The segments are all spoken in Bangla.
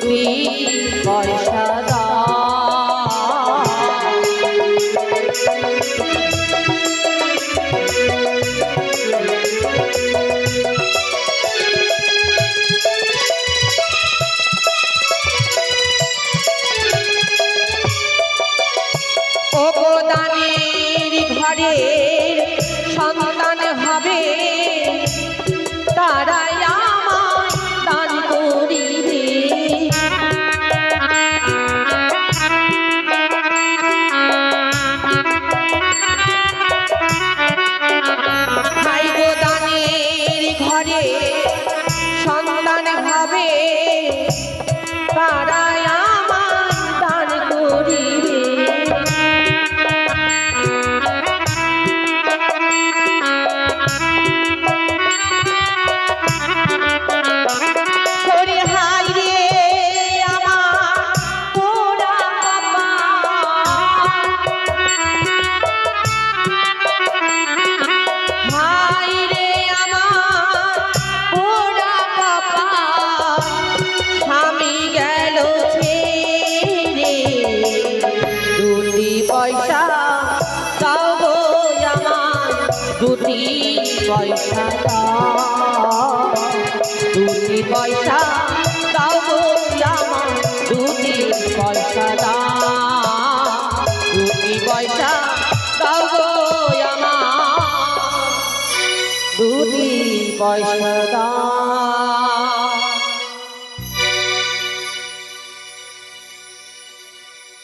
তুমি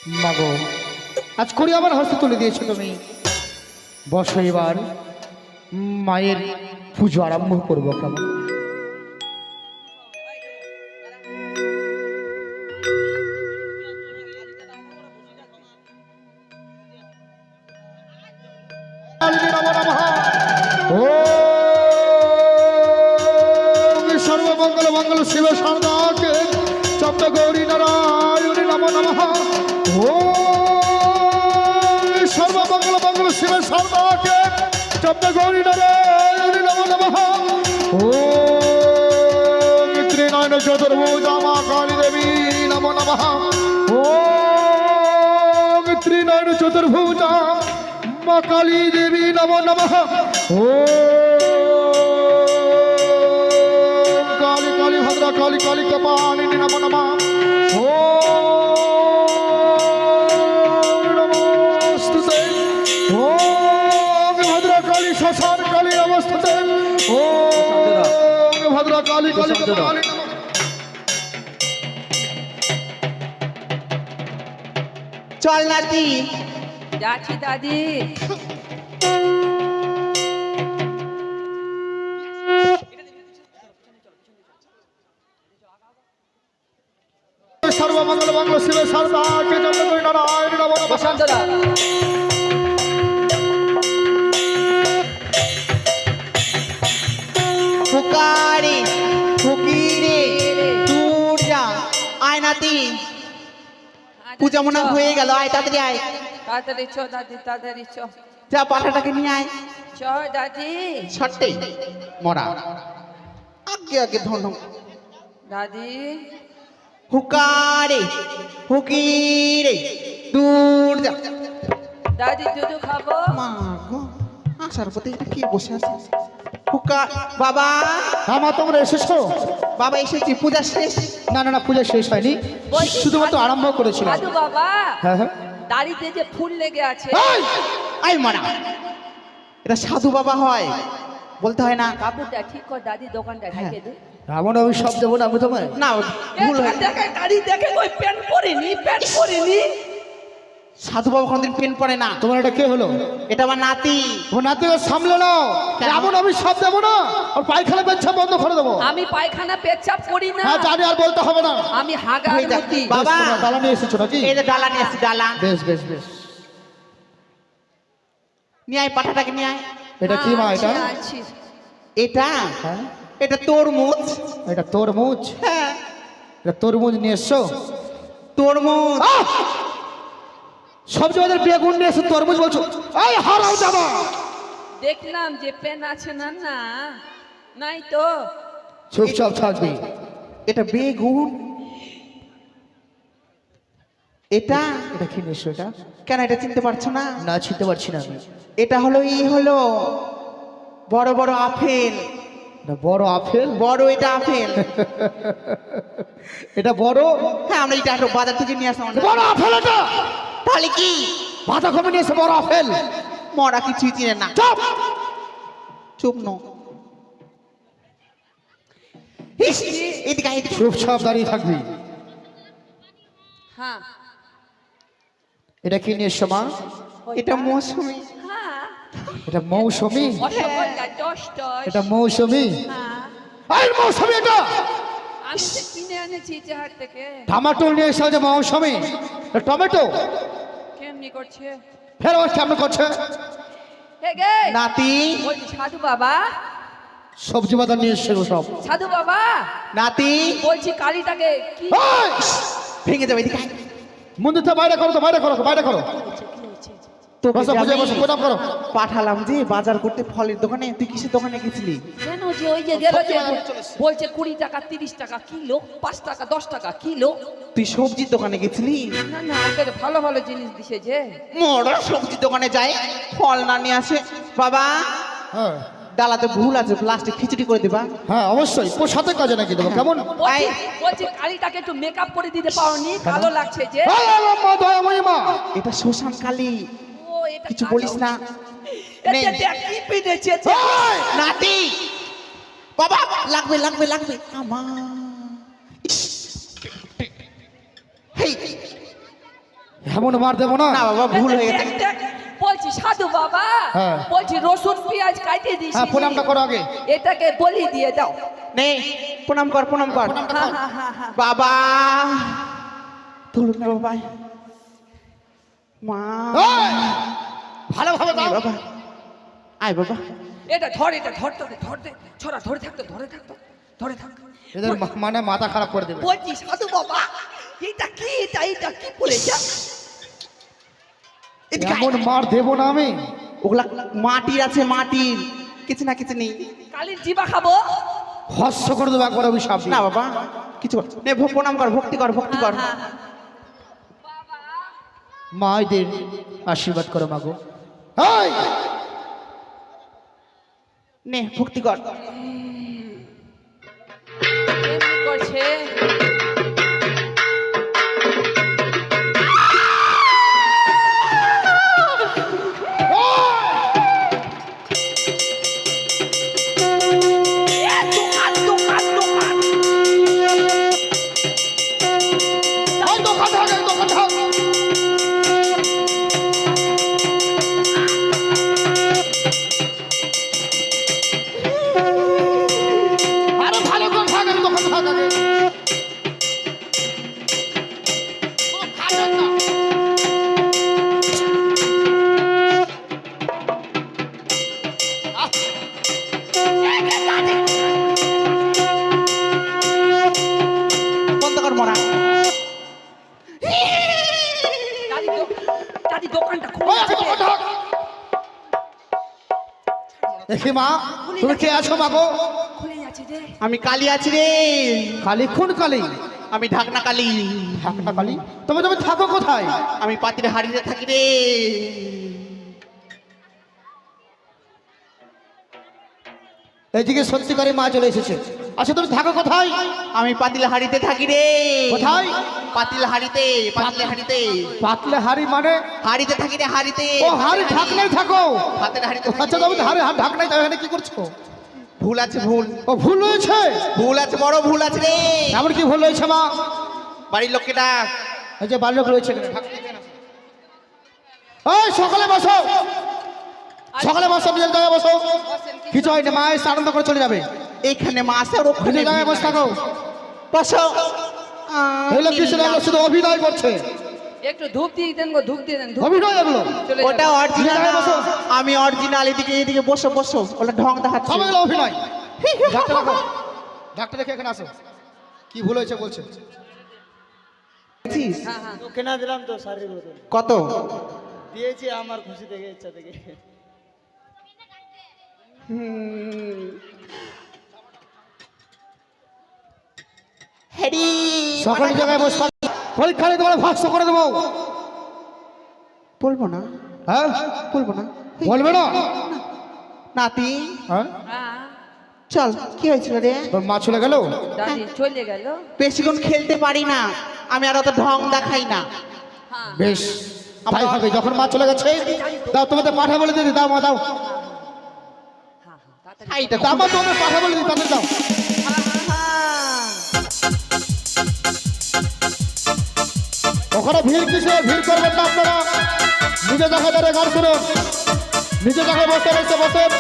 মাগো আজ করি আবার হস্ত তুলে দিয়েছ তুমি। বসো এবার, মায়ের পুজো আরম্ভ করব কেমন? মা কালী দেবী নমো নমঃ। ওম কালী কালী ভদ্রা কালী কালী কপালিনী নমো নমঃ। ওম নমস্তুতে। ওম ভদ্রা কালী শ্মশান কালী নমস্তুতে। ওম ভদ্রা কালী কালী কপালিনী নমঃ। চল নাতি যাচ্ছি দাদি সর্বমঙ্গল মঙ্গল শিবে সর্বা কে জন্ম করি নারায়ণ নম নমঃ ফুকারে ফুকিরে দূর যা আয় নাতি পূজা মনে হয়ে গেল আয় তাড়াতাড়ি আয়। তাড়াতাড়ি চ দাদি তাড়াতাড়ি চ। যা পাঠাটাকে নিয়ে আয়। চ দাদি। ছট্টে মরা। আগে আগে ধন দাদি। হুকারে হুকিরে দূর যা। দাদি দুধু খাব? মা গো আসার পথে এটা কি বসে আছে? হুকা বাবা। আমার তোমরা এসেছ? বাবা এসেছি পূজা শেষ। না না না পূজা শেষ হয়নি। শুধুমাত্র আরম্ভ করেছিলাম। বাবা। হ্যাঁ হ্যাঁ। দাড়িতে যে ফুল লেগে আছে। আই মারা। এটা সাধু বাবা হয় বলতে হয় না। কাপড়টা ঠিক কর দাদি দোকানটা হ্যাঁ। ঢেকে দে। রাবণ আমি সব দেবো না আমি তোমায় না ভুল হয় দেখে দাড়ি দেখে ওই প্যান্ট পরিনি প্যান্ট পরিনি। সাধু বাবা কোনদিন পেন পড়ে না। তোমার এটা কে হলো? এটা আমার নাতি। ও নাতিকে সামলে নাও? এমন আমি সব দেবো না আর পায়খানা পেচ্ছা বন্ধ করে দেবো। আমি পায়খানা পেচ্ছাপ করি না। হ্যাঁ জানি আর বলতে হবে না। আমি হয়ে যাক। বাবা। ডালা নিয়ে এসেছ নাকি? এই যে ডালা নিয়ে আসছি ডালা বেশ বেশ বেশ। নিয়ে আয় পাঠাটাকে নিয়ে আয়। এটা কি মা এটা। এটা? হ্যাঁ। এটা তরমুজ। এটা তরমুজ? হ্যাঁ। এটা তরমুজ নিয়ে এসছো? তরমুজ। সবজি বাজার বেগুন নিয়ে এসে তরমুজ বলছো এই হারাও যাবা। দেখলাম যে পেন আছে না না নাই তো। চুপচাপ থাকবি। এটা বেগুন এটা? এটা কি এসছো এটা? কেন এটা চিনতে পারছ না? না চিনতে পারছি না আমি। এটা হলো ই হলো বড় বড় আপেল। এটা বড় আপেল? বড় এটা আপেল। এটা বড়? হ্যাঁ আমরা এটা বাজার থেকে নিয়ে আসলাম। বড় আপেল এটা! তাহলে কি? বাঁধাকপি নিয়ে এসে বড় আপেল। মরা কিছুই চিনে না। চুপ! চুপ নো। চুপচাপ দাঁড়িয়ে থাকবি। হ্যাঁ। এটা কি নিয়ে এসছো মা? এটা মৌসুমি। হ্যাঁ। এটা মৌসুমি? এটা মৌসুমি? হ্যাঁ। এই মৌসুমি এটা! এনেছি থেকে। টমেটো নিয়ে এসে যে মৌসুমি টমেটো? কেমনি করছে? ফের আবার কেমন করছে? নাতি। সাধু বাবা। সবজি বাজার নিয়ে এসছে সব। সাধু বাবা। নাতি। বলছি কালীটাকে ভেঙে যাবে এদিকে। মন্দিরটা বাইরে করো তো বাইরে করো বাইরে করো হয়েছে, কি হয়েছে? তোকে বসো প্রণাম করো। পাঠালাম যে বাজার করতে ফলের দোকানে তুই কিসের দোকানে গেছিলি? কেন যে ওই যে গেল যে বলছে কুড়ি টাকা তিরিশ টাকা কিলো পাঁচ টাকা দশ টাকা কিলো। তুই সবজির দোকানে গেছিলি? না না ওদের ভালো ভালো জিনিস দিছে যে। মোড় সবজির দোকানে যায় ফল না নিয়ে আসে। বাবা হ্যাঁ। ডালাতে ভুল আছে প্লাস্টিক খিচুড়ি করে দেবা। হ্যাঁ অবশ্যই সাথে কাজে নাকি দেবো কেমন? বলছি এই। বলছি কালীটাকে একটু মেকআপ করে দিতে পারোনি কালো লাগছে যে। এটা শ্মশান কালী কিছু বলিস না। নাতি! বাবা লাগবে লাগবে লাগবে। আমার এমন মার দেবো না। না বাবা ভুল হয়ে গেছে। বলছি সাধু বাবা হ্যাঁ। বলছি রসুন পেঁয়াজ কাটে দিছি হ্যাঁ প্রণামটা করো আগে। এটাকে বলি দিয়ে দাও। নে প্রণাম কর প্রণাম কর। হ্যাঁ হ্যাঁ বাবা। তুলুন না বাবা। মা। এই! ভালোভাবে দাও। বাবা। আয় বাবা। এটা ধর এটা ধর তো ধর দে। ছড়া ধরে থাকতো ধরে থাকতো ধরে থাক। এদের মানে মাথা খারাপ করে দেবে। বলছি সাধু বাবা। এটা কি এটা এটা কি এদিকে আয়। এমন মার দেবো না আমি। ওগুলা মাটির আছে মাটির। কিছু না কিছু নেই। কালির জিবা খাব। হস্য করে দেবো একবার অভিশাপ না বাবা কিছু কর- নে প্রণাম কর ভক্তি কর ভক্তি কর। হ্যাঁ, হ্যাঁ। মায়েদের আশীর্বাদ করো মাগো এই! নে ভক্তি কর করছে? তুমি কে আছো মাগো আমি কালী আছি রে। কালী? কোন কালী? আমি ঢাকনা কালী। ঢাকনা কালী? তুমি তুমি থাকো কোথায়? আমি পাতির হাড়িতে থাকি রে। এইদিকে সত্যিকারে মা চলে এসেছে। আচ্ছা তুমি থাকো কোথায়? আমি পাতিল হাড়িতে থাকি রে। কোথায়? পাতিল হাড়িতে পাতিল হাড়িতে। পাতলে হাড়ি মানে? হাড়িতে থাকি রে হাড়িতে। ও হাড়ি ঢাকনাই থাকো। হাতের হাড়িতে আচ্ছা। তুমি হাড়ি হাড়ি ঢাকনাই থাকো এখানে কি করছ? ভুল আছে ভুল। ও ভুল হয়েছে? ভুল আছে বড় ভুল আছে রে। এমন কি ভুল হয়েছে মা? বাড়ির লোককে ডাক। এই যে রয়েছে ঢাকনা এখানে। আছে। এই সকালে বসো। সকালে বসো নিজের জায়গায় বসো। কিছু হয়নি মা এসে আনন্দ করে চলে যাবে। এইখানে মাছ আর ওখানে জায়গায় বসে থাকো। বসো। এই লোক কিছু শুধু অভিনয় করছে। একটু ধূপ দিয়ে দেন গো ধূপ দিয়ে দেন ধূপ অভিনয় এগুলো। চলে ওটা অরিজিনাল নিজের বসো। আমি অরিজিনাল এদিকে এদিকে বসো বসো। ওটা ঢং দেখাচ্ছে। সব এগুলো অভিনয়। ডাক্তার রাখো ডাক্তার রেখে এখানে আসো। কি ভুল হয়েছে বলছে। দেখছিস? হ্যাঁ হ্যাঁ। কেনা দিলাম তো শাড়ির কত? দিয়েছি আমার খুশি থেকে ইচ্ছা থেকে। হ্যারি সকালে জায়গায় বসে থাকো। পরীক্ষা নিয়ে তোমার ভস্ত করে দেবো। বলব না। হ্যাঁ? বলব না। বলবে না? নাতি। হ্যাঁ? হ্যাঁ চল কি হয়েছিল রে? তোর মা চলে গেল? দাদি চলে গেল। বেশিক্ষণ খেলতে পারি না। আমি আর অত ঢং দেখাই না। হ্যাঁ বেশ তাই হবে। যখন মা চলে গেছে দাও তোমাদের পাঠা বলে দিদি দাও মা দাও। হ্যাঁ হ্যাঁ তাড়াতাড়ি এইটা দাও মা তোমাদের পাঠা বলে তাদের দাও। ওখানে ভিড় কিসে ভিড় করবেন না আপনারা। নিজে জায়গায় দাঁড়িয়ে গান শুনুন। নিজে জায়গায় বসে বসে বসেন।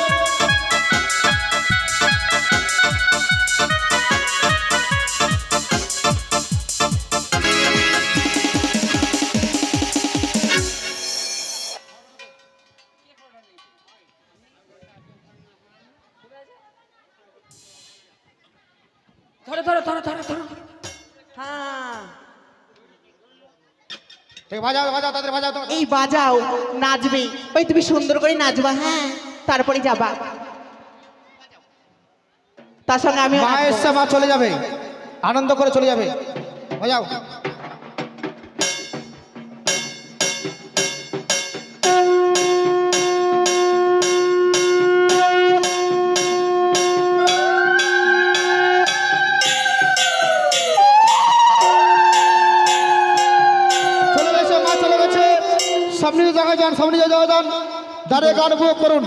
বাজাও বাজাও তাদের বাজাও এই বাজাও নাচবে। ওই তুমি সুন্দর করে নাচবা হ্যাঁ? তারপরে যাবা। তার সঙ্গে আমি মা এসছে মা চলে যাবে। আনন্দ করে চলে যাবে। বাজাও। যান সব নিজের জায়গায় যান দাঁড়িয়ে গান উপভোগ করুন।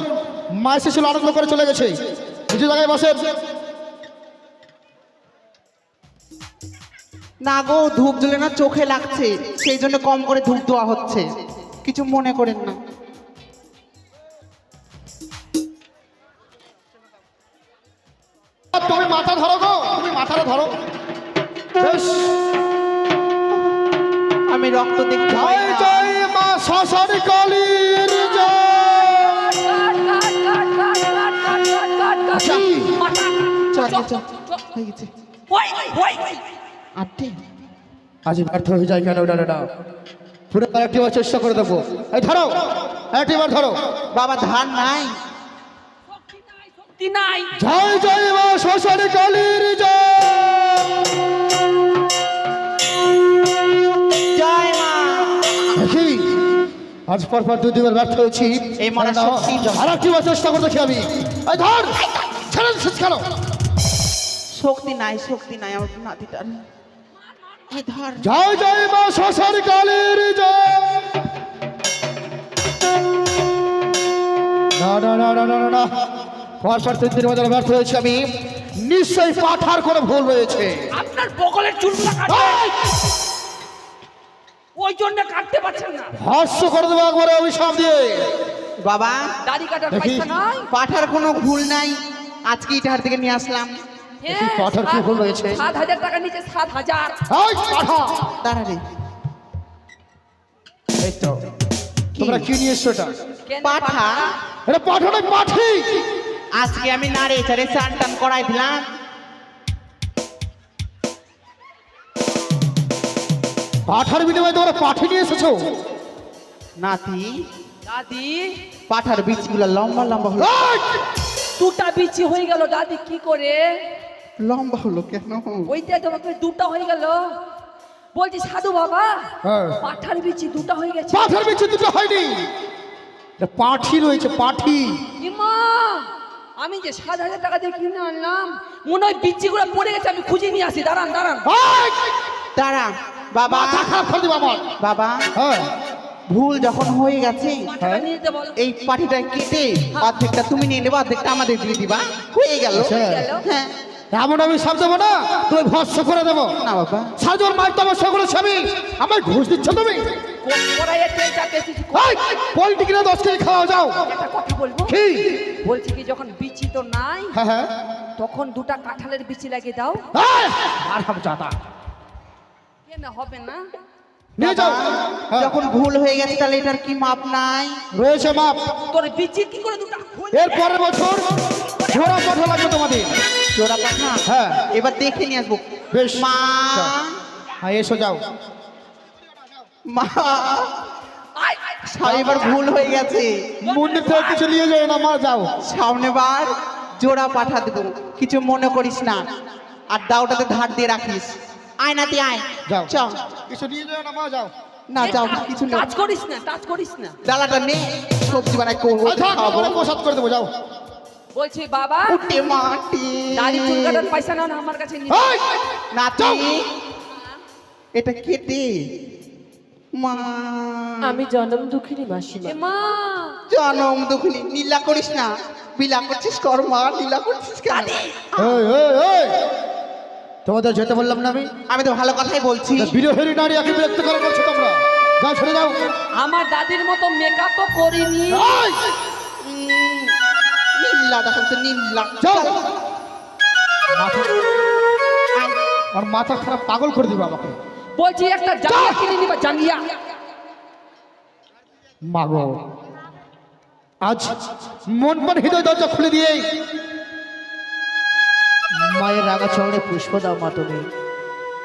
মা এসেছিল আনন্দ করে চলে গেছে। নিজের জায়গায় বসেন না গো ধূপ জ্বলে না চোখে লাগছে। সেই জন্য কম করে ধূপ দেওয়া হচ্ছে। কিছু মনে করেন না। তুমি মাথা ধরো গো তুমি মাথাটা ধরো। আমি রক্ত দেখতে শাশুড়ি কালীর আজ ব্যর্থ হয়ে যায় কেন? ডানা পুরো আরেকটি বার চেষ্টা করে দেবো এই ধরো আরেকটি বার ধরো। বাবা ধান নাই। জয় জয় মা শ্মশানে কালীর জয়। আজ পর পর দুই দিনের ব্যর্থ হয়েছি। এই মনে আর একটি বার চেষ্টা করে দেখি আমি। এই ধর! ছেড়ে দিচ্ছিস কেন? শক্তি নাই শক্তি নাই আমার নাতিটার এই ধর। জয় জয় মা শ্মশানে কালের জয়। না না না না না না না। পর পর তিন দিনের মধ্যে ব্যর্থ হয়েছি আমি। নিশ্চয়ই পাঠার কোনো ভুল রয়েছে। আপনার বগলের চুলটা এই! ওই জন্য কাটতে পারছেন না। হাস্য করে দেবো একবারে অভিশাপ দিয়ে। বাবা দাড়ি কাটার। পয়সা নাই? পাঠার কোনো ভুল নাই। আজকে ইটাহার থেকে নিয়ে আসলাম। হ্যাঁ, পাঠার কি ভুল হয়েছে? সাত হাজার টাকা নিচে সাত হাজার। এই পাঠা! দাঁড়া রে। এই তো। তোমরা কি নিয়ে এসছো এটা? পাঠা? এটা পাঠা পাঠি! আজকে আমি নাড়ে চারে চান টান করাই দিলাম। পাঠার বিনিময়ে তোমরা পাঠি নিয়ে এসেছ? নাতি। দাদি। পাঠার বীজগুলো লম্বা লম্বা হলো। দুটা বিচি হয়ে গেল দাদি কি করে? লম্বা হলো কেন? ওইটা তোমাকে দুটা হয়ে গেল। বলছি সাধু বাবা হ্যাঁ। পাঠার বিচি দুটা হয়ে গেছে। পাঠার বিচি দুটো হয়নি। এটা পাঠি রয়েছে পাঠি। ইমা আমি যে সাত হাজার টাকা দিয়ে কিনে আনলাম মনে হয় বিচিগুলো পড়ে গেছে আমি খুঁজে নিয়ে আসি। দাঁড়ান দাঁড়ান। এই! বাবা। মাথা খারাপ করে দিবো আমার বাবা হ্যাঁ। ভুল যখন হয়ে গেছে বলো। এই পাটিটা কেটে অর্ধেকটা তুমি নিয়ে নেবে অর্ধেকটা আমাদের দিয়ে দিবা। হয়ে গেল। হ্যাঁ এমন আমি সাপ দেবো না তুমি ভস্য করে দেবো। না বাবা। সাজন মার তোমার সকল স্বামী। আমার ঘুষ দিচ্ছ তুমি? পোলট্রি কিনে দশ কেজি খাওয়া যাও। একটা কথা বলব? কি? বলছি কি যখন বিচি তো নাই হ্যাঁ হ্যাঁ। তখন দুটা কাঁঠালের বিচি লাগিয়ে দাও! আর কেন হবে না। নিয়ে যাও। যখন ভুল হয়ে গেছে তাহলে এটার কি মাপ নাই? রয়েছে মাপ। তোর বিচি কি করে দুটা এর পরের বছর ঝোড়া পাঠা লাগবে তোমাদের। জোড়া পাঠা? হ্যাঁ। এবার দেখে নিয়ে আসব। বেশ। মা। হ্যাঁ এসো যাও। মা। আয়, এবার ভুল হয়ে গেছে। মন্দির থেকে কিছু নিয়ে যাও না মা যাও। সামনে বার জোড়া পাঠা দেবো। কিছু মনে করিস না। আর দাওটাতে ধার দিয়ে রাখিস। আয়। নাতি আয়। যাও। চ কিছু নিয়ে যাও না মা যাও। না যাও কিছু নেই। টাচ করিস না টাচ করিস না। ডালাটা নে সবজি বানাই করব আচ্ছা খাব। প্রসাদ করে দেবো যাও। বলছি বাবা উঠে মাটি। দাড়ি চুল কাটার পয়সা নাও না আমার কাছে নিয়ে! নাতি এটা কেটে মা। আমি জনম দুঃখিনী মাসিমা। মা। জনম দুঃখিনী নীলা করিস না। বিলা করছিস কর মা নীলা করছিস কেন? এই, এই, এই! তোমাদের যেতে বললাম না আমি? আমি তো ভালো কথাই বলছি। বিরোহেরী নারী একে বিরক্ত করে বলছো তোমরা। যাও ছেড়ে যাও আমার দাদির মতো মেকআপও করিনি। নীলা দেখাচ্ছে নীলা। যাও। চল। মাথা আর মাথা খারাপ পাগল করে দিবে আমাকে। বলছি একটা জাঙ্গিয়া কিনে নিবা জাঙ্গিয়া। মাগো আজ মন মন হৃদয় দরজা খুলে দিয়ে মায়ের রাঙা চরণে পুষ্প দাও মা তুমি।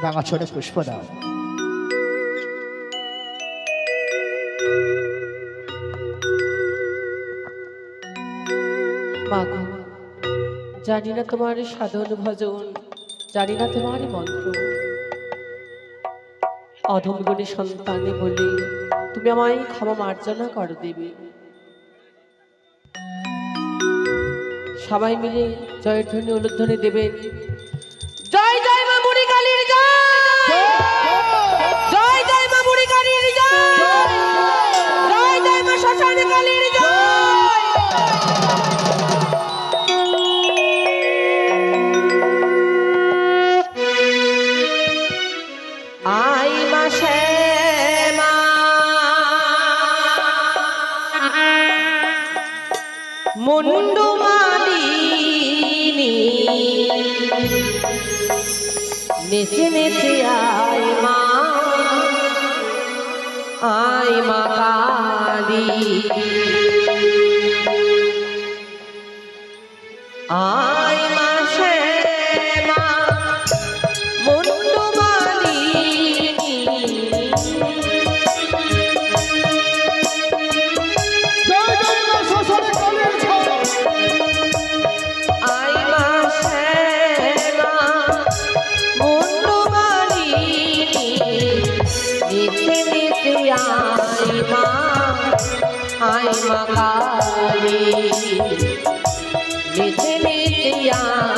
রাঙা চরণে পুষ্প দাও। জানি না তোমার সাধন ভজন, জানি না তোমার মন্ত্র। অধম গুণী সন্তানে বলে তুমি আমায় ক্ষমা মার্জনা করো দেবে। সবাই মিলে জয়ের ধ্বনি উলুধ্বনি দেবেন জয় জয় মা বুড়ি কালীর জয়! জয় জয় মা বুড়ি কালীর জয়! জয় জয় মা শ্মশান কালীর জয়! আই মা মুন্ডু নেচে নেচে আয় মা। আয় মা কালী। মা কালী নেচে নেচে আয়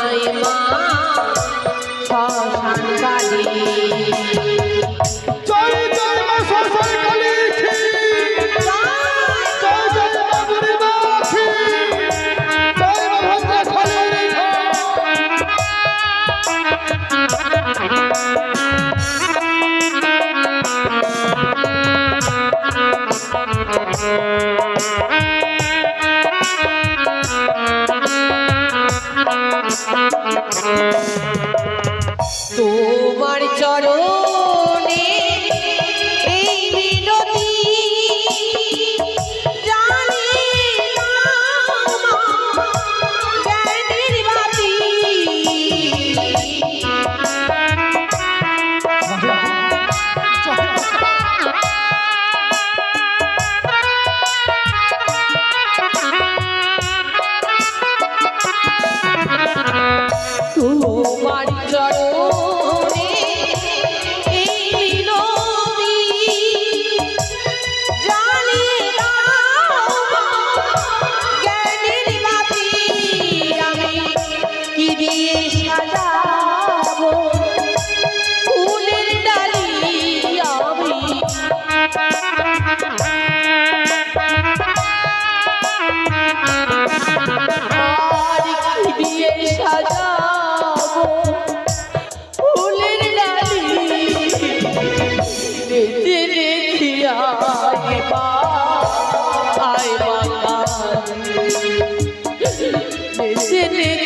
আয়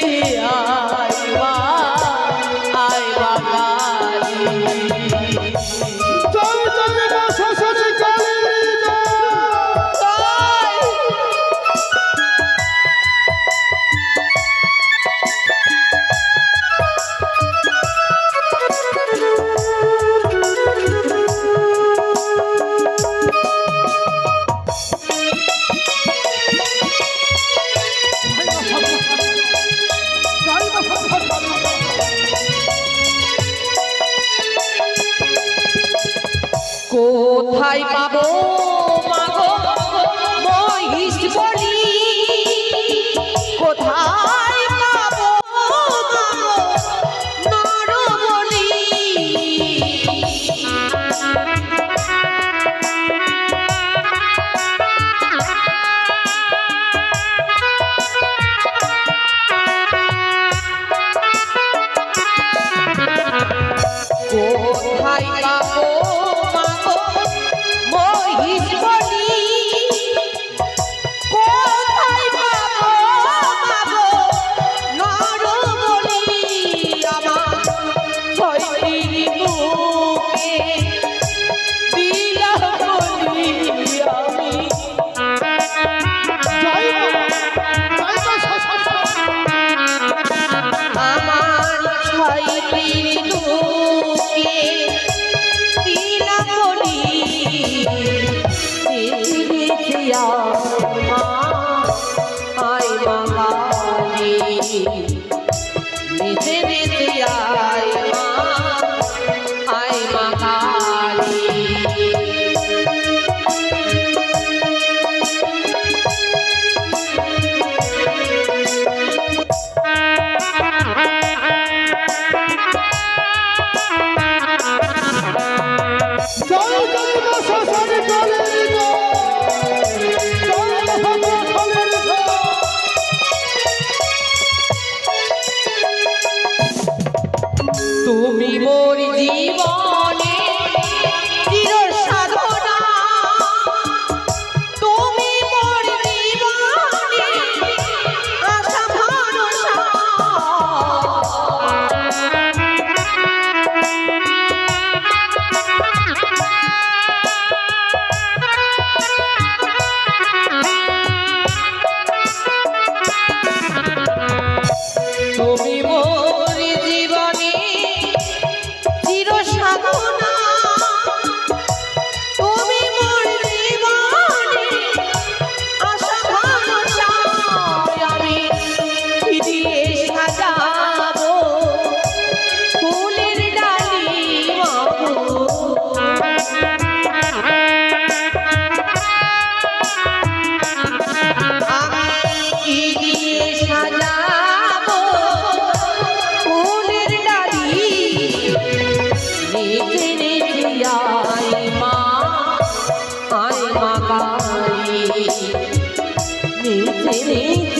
Sim.